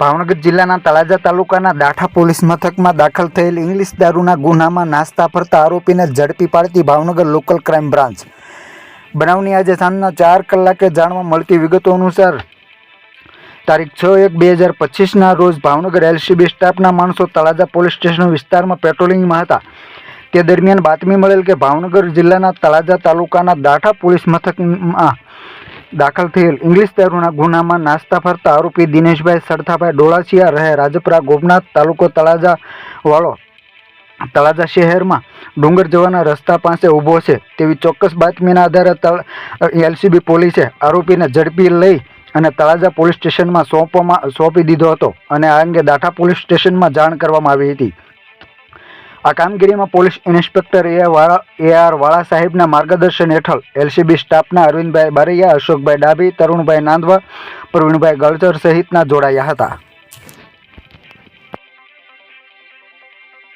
ભાવનગર જિલ્લાના તળાજા તાલુકાના દાઠા પોલીસ મથકમાં દાખલ થયેલ ઇંગ્લિશ દારૂના ગુનામાં નાસ્તા ફરતા આરોપીને ઝડપી પાડતી ભાવનગર લોકલ ક્રાઇમ બ્રાન્ચ. બનાવની આજે સાંજના ચાર કલાકે જાણવા મળતી વિગતો અનુસાર, તારીખ છ એક બે હજાર પચીસના રોજ ભાવનગર એલસીબી સ્ટાફના માણસો તળાજા પોલીસ સ્ટેશન વિસ્તારમાં પેટ્રોલિંગમાં હતા. તે દરમિયાન બાતમી મળેલ કે ભાવનગર જિલ્લાના તળાજા તાલુકાના દાઠા પોલીસ મથકમાં દાખલ થયેલ. ઇંગ્લિશ દારૂના ગુનામાં નાસ્તા ફરતા આરોપી દિનેશભાઈ સરથાભાઈ ડોળાસિયા રહે રાજપરા ગોપનાથ તાલુકો તળાજા વાળો. તળાજા શહેરમાં ડુંગર જવાના રસ્તા પાસે ઊભો છે. તેવી ચોક્કસ બાતમીના આધારે એલસીબી પોલીસે આરોપીને ઝડપી લઈ અને તળાજા પોલીસ સ્ટેશનમાં સોંપવામાં, સોંપી દીધો હતો અને આ અંગે દાઠા પોલીસ સ્ટેશનમાં જાણ કરવામાં આવી હતી. આ કામગીરીમાં પોલીસ ઇન્સ્પેક્ટર એ વાળા, એ આર વાળા સાહેબના માર્ગદર્શન હેઠળ એલસીબી સ્ટાફના અરવિંદભાઈ બારૈયા, અશોકભાઈ ડાભી, તરુણભાઈ નાંદવા, પ્રવીણભાઈ ગળચર સહિતના જોડાયા હતા.